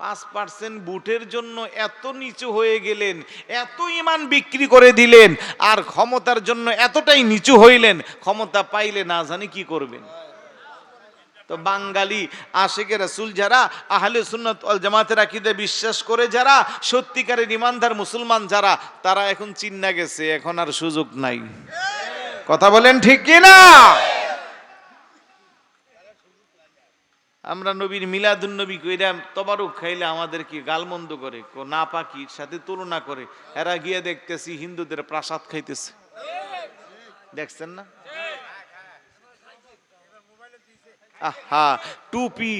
পাঁচ পার্সেন্ট বুটের জন্য এত নিচু হয়ে গেলেন, এত ইমান বিক্রি করে দিলেন, আর ক্ষমতার জন্য এতটাই নিচু হইলেন, ক্ষমতা পাইলে না জানি কি করবেন। তো বাঙালি আশেকের রাসূল যারা, আহলে সুন্নত ওয়াল জামাতের আকীদে বিশ্বাস করে যারা, সত্যিকারের ইমানদার মুসলমান যারা, তারা এখন চিন্না গেছে, এখন আর সুযোগ নাই। কথা বলেন ঠিক কি না আমরা নবীর মিলাদুন নবী কইরা তবারুক খাইলে আমাদেরকে গালমন্দ করে? না পাকির সাথে তুলনা করে। এরা গিয়ে দেখতেছি হিন্দুদের প্রাসাদ খাইতেছে। দেখছেন না? আহা, টুপি,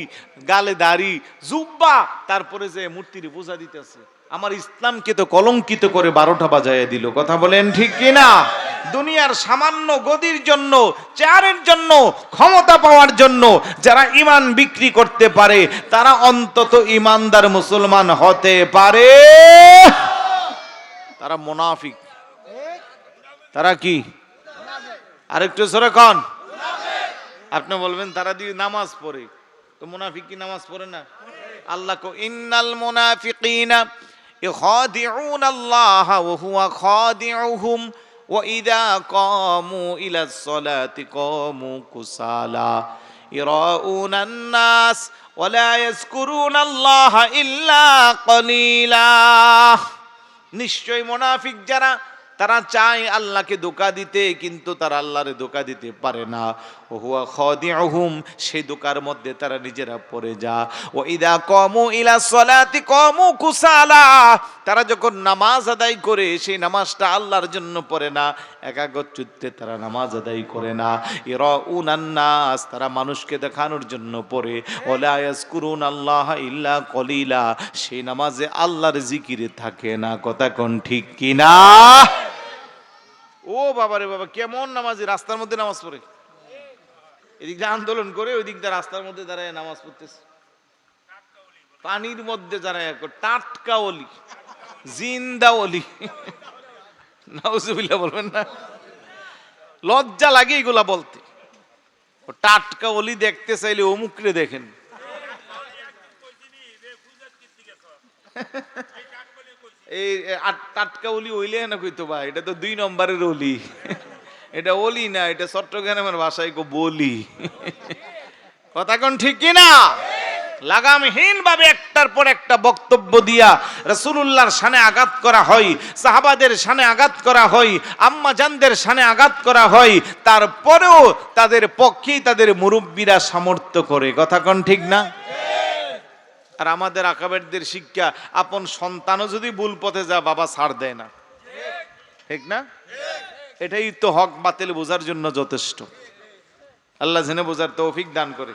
গালে দাড়ি, জুব্বা, তারপরে যে মূর্তির পূজা দিতেছে। আমার ইসলামকে তো কলঙ্কিত করে বারোটা বাজায় দিল। কথা বলেন ঠিক কিনা? দুনিয়ার সামান্য গদির জন্য, চেয়ারের জন্য, ক্ষমতা পাওয়ার জন্য যারা ইমান বিক্রি করতে পারে, তারা অন্তত ইমানদার মুসলমান হতে পারে। তারা মোনাফিক। তারা কি? আরেকটু সরে কন। আপনি বলবেন, তারা দিয়ে নামাজ পড়ে, তো মুনাফিক কি নামাজ পড়ে না? আল্লাহ কো, ইন্নাল মুনাফিকিনা ইখাদিউন আল্লাহ ওয়া হুয়া খাদিউহুম ওয়া ইযা কামু ইলা সলাতি কামু কুসালা ইরাউনা الناس ولا يذكرون الله إلا قليلا নিশ্চয় মুনাফিক যারা তারা চায় আল্লাহকে ধোকা দিতে, কিন্তু তারা আল্লাহরে ধোকা দিতে পারে না। হুয়া খাদিউহুম, সেই ধোকার মধ্যে তারা নিজেরা পড়ে যা ও ইদা কমু ইলা সলাতি কমু কুসালা, তারা যখন নামাজ আদায় করে, সেই নামাজটা আল্লাহর জন্য পড়ে না। একাগ্রচিত্তে তারা নামাজ আদায় করে না। ইরাউনান নাস, তারা মানুষকে দেখানোর জন্য পড়ে। ওলা ইয়াজকুরুন আল্লাহ ইল্লা কলিলা, সেই নামাজে আল্লাহর জিকিরে থাকে না। কথা কোন ঠিক কিনা? ও বাবা রে বাবা কেমন নামাজি? রাস্তার মধ্যে নামাজ পড়ে। এদিক দিয়ে আন্দোলন করে ওই দিক দিয়ে রাস্তার মধ্যে দাঁড়ায় নামাজ পড়তেছে। পানির মধ্যে দাঁড়ায় টাটকা অলি। জিন্দা অলি। নাউজুবিল্লাহ বলবেন না। লজ্জা লাগে এগুলা বলতে। ও টাটকা অলি দেখতে চাইলে অমুকরে দেখেন। এই টাটকা অলি ওইলে না কইতো ভাই, এটা তো দুই নম্বরের অলি এটা অলি না, এটা চট্টগ্রামের ভাষায় কো বলি। কথা কোন ঠিক কি না? লাগামহীন ভাবে একটার পর একটা বক্তব্য দিয়া রসুল্লাহর সানে আঘাত করা হয়, সাহাবাদের সানে আঘাত করা হয় আম্মা জানদের সানে আঘাত করা হয়, তারপরেও তাদের পক্ষেই তাদের মুরব্বীরা সামর্থ্য করে। কথা কোন ঠিক না? আর আমাদের আকাবেরদের শিক্ষা, আপন সন্তানও যদি ভুল পথে যা বাবা ছাড় দেয় না। ঠিক না? এটাই তো হক বাতিল বোঝার জন্য যথেষ্ট। আল্লাহ জেনে বোঝার তৌফিক দান করে।